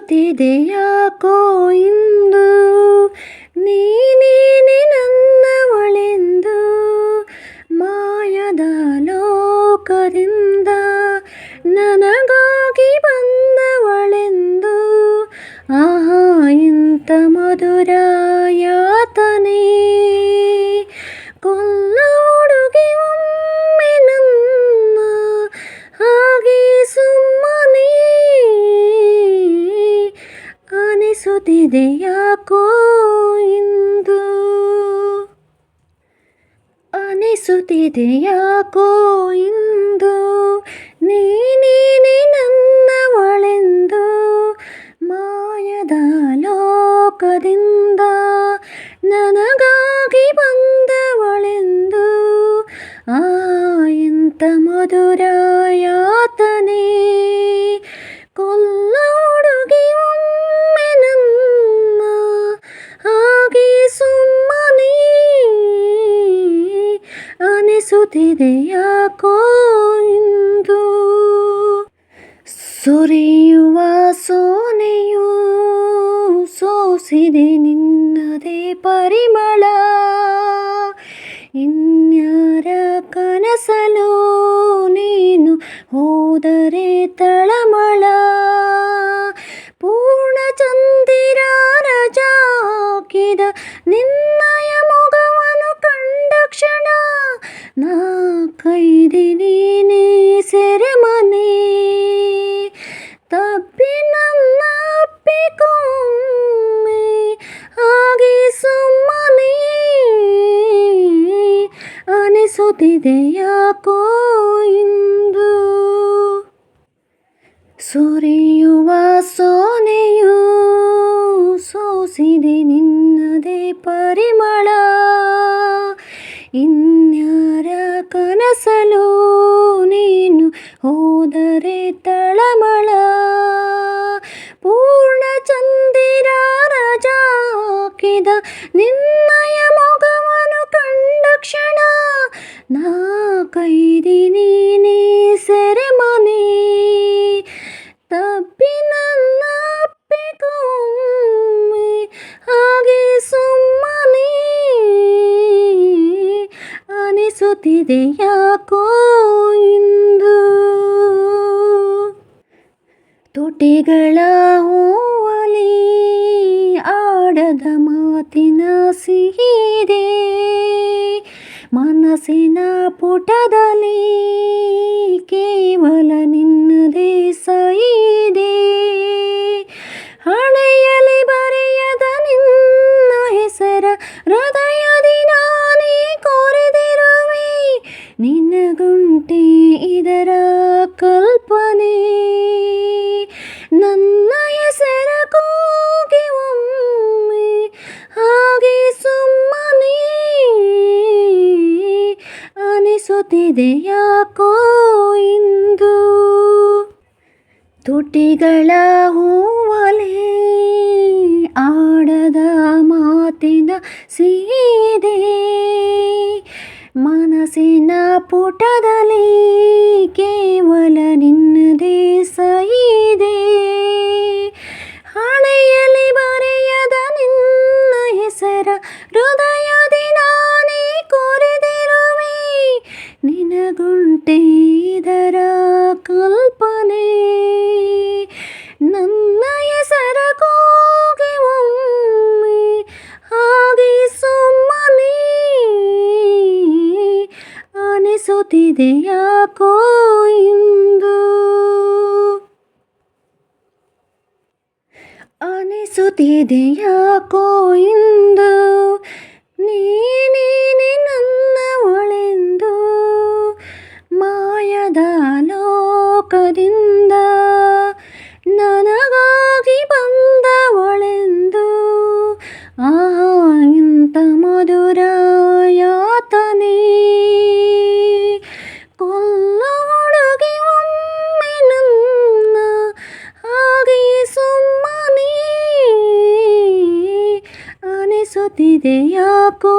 ಅನಿಸುತ್ತಿದೆ ಯಾಕೋ ಇಂದು? ನೀನೇನೆ ನನ್ನವಳೆಂದು? ಮಾಯದ ಲೋಕದಿಂದ ನನಗಾಗಿ ಬಂದವಳೆಂದು? ಆಹಾ ಇಂಥ ಮಧುರ ಅನಿಸುತ್ತಿದೆ ಯಾಕೋ ಇಂದು? ನೀನೇನೆ ನನ್ನವಳೆಂದು? ಮಾಯದ ಲೋಕದಿಂದ ನನಗಾಗಿ ಬಂದವಳೆಂದು? ಆ ಇಂಥ ಮಧುರ ಅನಿಸುತ್ತಿದೆ ಯಾಕೋ ಇಂದು ಸುರಿಯುವ ಸೋನೆಯು ಸೋಸಿದೆ ನಿನ್ನದೇ ಪರಿಮಳ. ಇನ್ಯಾರ ಕನಸಲು ನೀನು ಹೋದರೆ ತಳಮಳ. ಪೂರ್ಣ ಚಂದಿರ ರಜಾಕಿದ ನಿನ್ನಯ ಸೆರೆಮನೆ ತಪ್ಪಿ ನನ್ನ ಅಪ್ಪಿಕೊಮ್ಮೆ ಹಾಗೆ ಹೋದರೆ ತಳಮಳ. ಪೂರ್ಣಚಂದಿರ ರಜಾಕಿದ ನಿನ್ನಯ ಮೊಗವನು ಕಂಡ ಕ್ಷಣ. ನಾ ಕೈದಿ ನೀನೇ ಸೆರೆಮನೆ. ತಪ್ಪಿ ನನ್ನ ಅಪ್ಪಿಕೊಮ್ಮೆ ಹಾಗೆ ಸುಮ್ಮನೆ. ಅನಿಸುತ್ತಿದೆ ಯಾಕೋ ತುಟಿಗಳ ಹೂವಲಿ ಆಡದ ಮಾತಿನ ಸಿಹಿದೆ. ಮನಸ್ಸಿನ ಪುಟದಲ್ಲಿ ಕೇವಲ ನಿನ್ನದೇ ಸೈದೆ ಅನಿಸುತ್ತಿದೆ ಯಾಕೋ ಇಂದು? ತುಟಿಗಳ ಹೂವಲೆ ಆಡದ ಮಾತಿನ ಸೀದೆ. ಮನಸ್ಸಿನ ಪುಟದಲ್ಲಿ ಅನಿಸುತ್ತಿದೆ ಯಾಕೋ ಇಂದು ಅನಿಸುತ್ತಿದೆ ಯಾಕೋ ಇಂದು ನೀನೇನೆ ನನ್ನವಳೆಂದು ಮಾಯದ ಲೋಕದಿಂದ ಸುಮ್ಮನೆ ಅನಿಸುತ್ತಿದೆ ಯಾಕೋ